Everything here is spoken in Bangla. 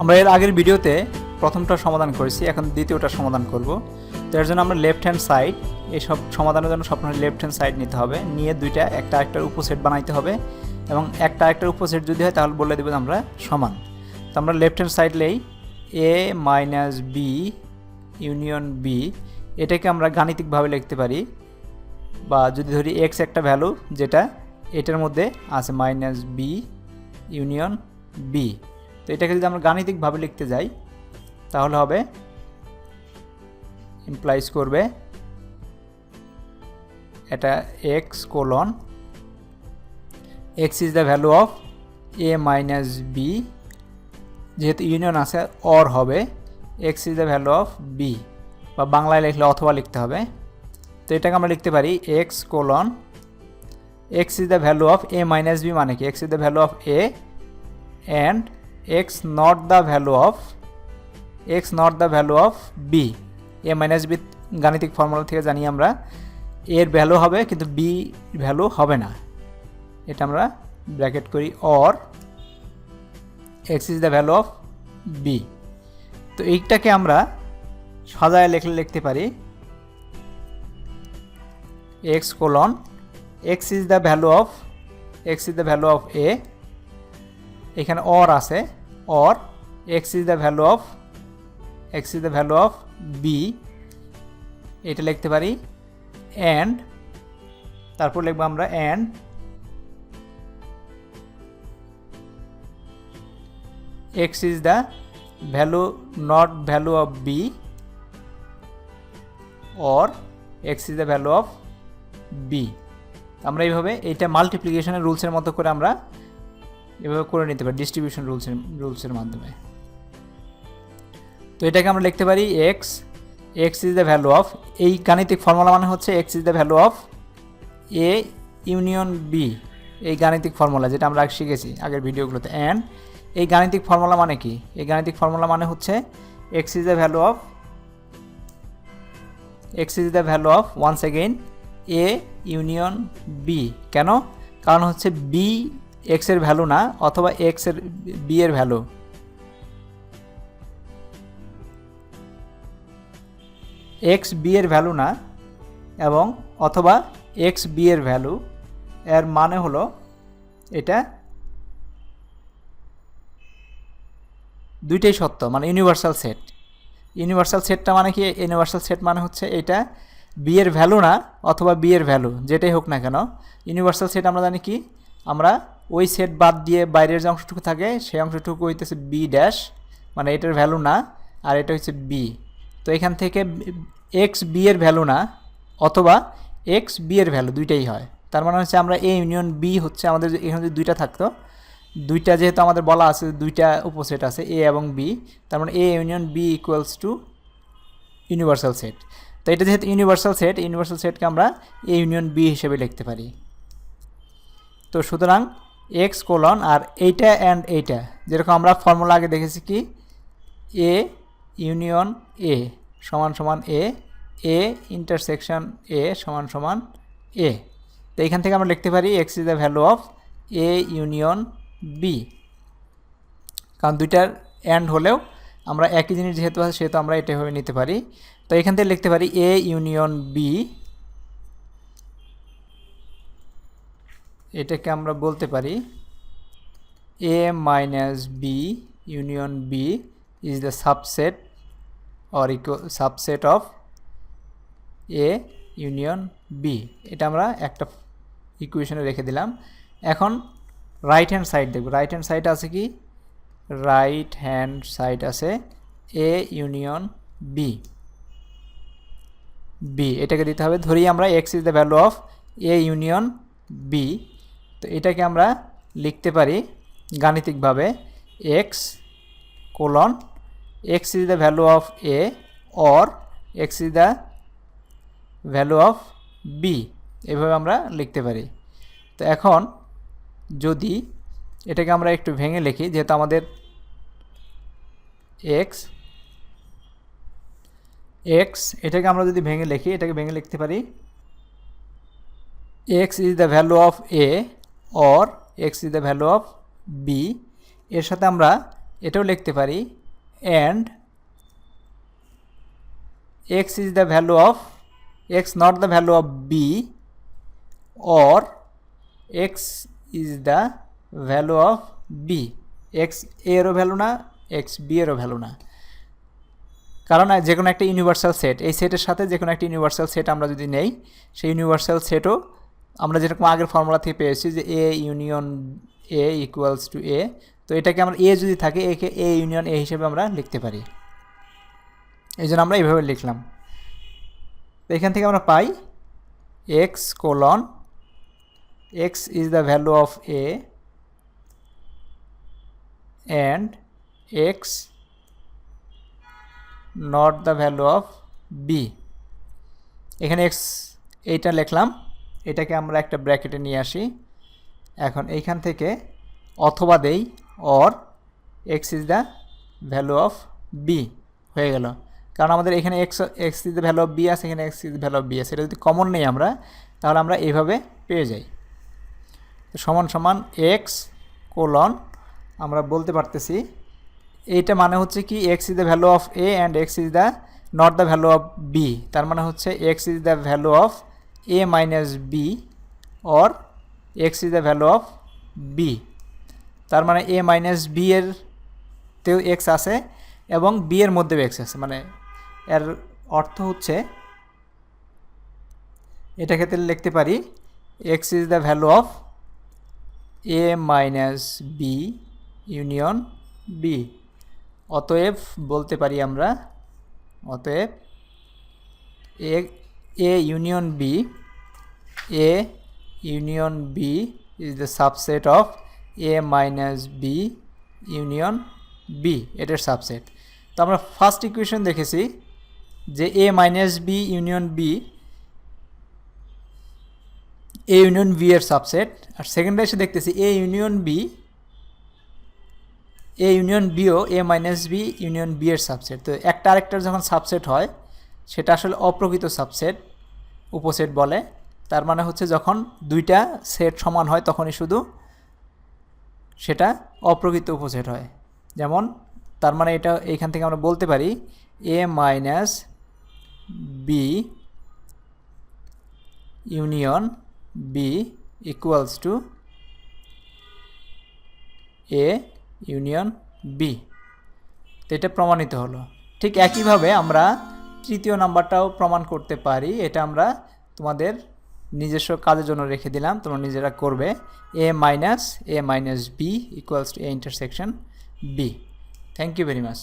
আমরা এর আগের ভিডিওতে প্রথমটা সমাধান করেছি, এখন দ্বিতীয়টা সমাধান করব। তো এর জন্য আমরা লেফট হ্যান্ড সাইড এইসব সমাধানের জন্য সবসময় লেফট হ্যান্ড সাইড নিতে হবে। নিয়ে দুইটা, একটা একটার উপসেট বানাইতে হবে এবং একটা একটার উপসেট যদি হয় তাহলে বলে দেবো আমরা সমান। তো আমরা লেফট হ্যান্ড সাইড লেই A minus B union B এটাকে আমরা গাণিতিকভাবে লিখতে পারি। বা যদি ধরি এক্স একটা ভ্যালু যেটা, এটার মধ্যে আছে মাইনাস বি ইউনিয়ন বি এটাকে যদি আমরা গাণিতিকভাবে লিখতে যাই, তাহলে হবে ইমপ্লাইজ করবে এটা x colon x is the value of A minus B যেহেতু ইউনিয়ন আছে অর হবে x is the value of B বা বাংলায় লিখলে অথবা লিখতে হবে। তো এটাকে আমরা লিখতে পারি x colon x is the value of A minus B মানে কি? X is the value of A and x not the value of x not the value of B A minus B গাণিতিক ফর্মুলা থেকে জানি আমরা এর ভ্যালু হবে, কিন্তু বি ভ্যালু হবে না। এটা আমরা ব্র্যাকেট করি or x is the value of B তো এইটাকে আমরা সাজায় লেখলে লিখতে পারি x colon x is the value of x is the value of A এখানে অর আছে। Or x is the value of x is the value of B এটা লিখতে পারি। অ্যান্ড তারপর লিখব আমরা and x is the value not value of B or x is the value of B আমরা এইভাবে এইটা মাল্টিপ্লিকেশনের রুলসের মতো করে আমরা এভাবে করে নিতে পারি ডিস্ট্রিবিউশন রুলসের রুলসের মাধ্যমে। তো এটাকে আমরা লিখতে পারি x x is the value of এই গাণিতিক ফর্মুলা মানে হচ্ছে x is the value of A union B এই গাণিতিক ফর্মুলা যেটা আমরা শিখেছি আগের ভিডিওগুলোতে। অ্যান্ড এই গাণিতিক ফর্মুলা মানে কি? এই গাণিতিক ফর্মুলা মানে হচ্ছে x is the value of x is the value of once again A union B কেন? কারণ হচ্ছে বি এক্সের ভ্যালু না, অথবা এক্সের বি এর ভ্যালু এক্স বি এর ভ্যালু না, এবং অথবা এক্স বি এর ভ্যালু এর মানে হলো এটা দুইটাই সত্য মানে ইউনিভার্সাল সেট ইউনিভার্সাল সেটটা মানে কি? ইউনিভার্সাল সেট মানে হচ্ছে এটা বি এর ভ্যালু না, অথবা বি এর ভ্যালু যেটাই হোক না কেন। ইউনিভার্সাল সেট আমরা জানি কি? আমরা ওই সেট বাদ দিয়ে বাইরের যে অংশটুকু থাকে, সেই অংশটুকু হইতেছে বি ড্যাশ মানে এটার ভ্যালু না, আর এটা হচ্ছে বি তো এখান থেকে এক্স বি এর ভ্যালু না, অথবা এক্স বি এর ভ্যালু দুইটাই হয়। তার মানে হচ্ছে আমরা এ ইউনিয়ন বি হচ্ছে আমাদের এখানে যদি দুইটা থাকতো, দুইটা যেহেতু আমাদের বলা আছে, দুইটা উপসেট আছে এ এবং বি তার মানে A union B equals to universal set তো এটা যেহেতু ইউনিভার্সাল সেট ইউনিভার্সাল সেটকে আমরা এ ইউনিয়ন বি হিসেবে লিখতে পারি। তো সুতরাং এক্স কোলন আর এইটা অ্যান্ড এইটা। যেরকম আমরা ফর্মুলা আগে দেখেছি কি? এ ইউনিয়ন এ সমান সমান এ এ ইন্টারসেকশন এ সমান সমান এ তো এখান থেকে আমরা লিখতে পারি x is the value of A union B কারণ দুইটার অ্যান্ড হলেও আমরা একই জিনিস যেহেতু আছে, সেহেতু আমরা এটা নিতে পারি। তো এখান থেকে লিখতে পারি এ ইউনিয়ন বি এটাকে আমরা বলতে পারি A minus B union B is the subset or equal subset of A union B এটা আমরা একটা ইকুয়েশনে রেখে দিলাম। এখন রাইট হ্যান্ড সাইড দেখব। রাইট হ্যান্ড সাইড আছে কি? রাইট হ্যান্ড সাইড আছে এ ইউনিয়ন বি বি এটাকে দিতে হবে। ধরি আমরা x is the value of A union B তো এটাকে আমরা লিখতে পারি গাণিতিকভাবে x colon x is the value of A or x is the value of B এভাবে আমরা লিখতে পারি। তো এখন যদি এটাকে আমরা একটু ভেঙে লিখি, যেহেতু আমাদের এক্স এক্স এটাকে আমরা যদি ভেঙে লিখি, এটাকে ভেঙে লিখতে পারি x is the value of A or x is the value of B এর সাথে আমরা এটাও লিখতে পারি and x is the value of x not the value of B or x is the value of B x এরও ভ্যালু না এক্স বি এরও ভ্যালু না। কারণ যে কোনো একটা ইউনিভার্সাল সেট এই সেটের সাথে যে কোনো একটা ইউনিভার্সাল সেট আমরা যদি নেই, সেই ইউনিভার্সাল সেটও আমরা যেরকম আগের ফর্মুলা থেকে পেয়েছি যে A union A equals to A তো এটাকে আমরা এ যদি থাকে, একে এ ইউনিয়ন এ হিসেবে আমরা লিখতে পারি। এই জন্য আমরা এইভাবে লিখলাম। তো এখান থেকে আমরা পাই x colon x is the value of A and x not the value of B এখানে এক্স এইটা লিখলাম। এটাকে আমরা একটা ব্র্যাকেটে নিয়ে আসি। এখন এইখান থেকে অথবা দেই or x is the value of B হয়ে গেল। কারণ আমাদের এখানে x x is the value of B আছে, এখানে x is value of B আছে। এটা যদি কমন নেই আমরা, তাহলে আমরা এইভাবে পেয়ে যাই। সমান সমান এক্স কোলন আমরা বলতে পারতেছি, এইটা মানে হচ্ছে কি x is the value of A and x is the not the value of B তার মানে হচ্ছে x is the value of A minus B or x is the value of B তার মানে এ মাইনাস বি এর তেও এক্স আছে এবং বি এর মধ্যেও এক্স আছে। মানে এর অর্থ হচ্ছে এটা ক্ষেত্রে লিখতে পারি x is the value of A minus B union B অতএব বলতে পারি আমরা, অতএব A union B A union B is the subset of A minus B union B এটার সাবসেট তো আমরা ফার্স্ট ইকুয়েশন দেখেছি যে A minus B union B A union B এর সাবসেট আর সেকেন্ডে এসে দেখতেছি A union B A union bio A minus B union B এর সাবসেট তো একটা আরেকটার যখন সাবসেট হয় সেটা আসলে অপ্রকৃত সাবসেট উপসেট বলে। তার মানে হচ্ছে যখন দুইটা সেট সমান হয়, তখনই শুধু সেটা অপ্রকৃত উপসেট হয়। যেমন, তার মানে এটা এইখান থেকে আমরা বলতে পারি A minus B union B equals to A union B তো এটা প্রমাণিত হলো। ঠিক একইভাবে আমরা তৃতীয় নাম্বারটাও প্রমাণ করতে পারি। এটা আমরা তোমাদের নিজস্ব কাজের জন্য রেখে দিলাম, তোমরা নিজেরা করবে। A minus A minus B equals to A intersection B. Thank you very much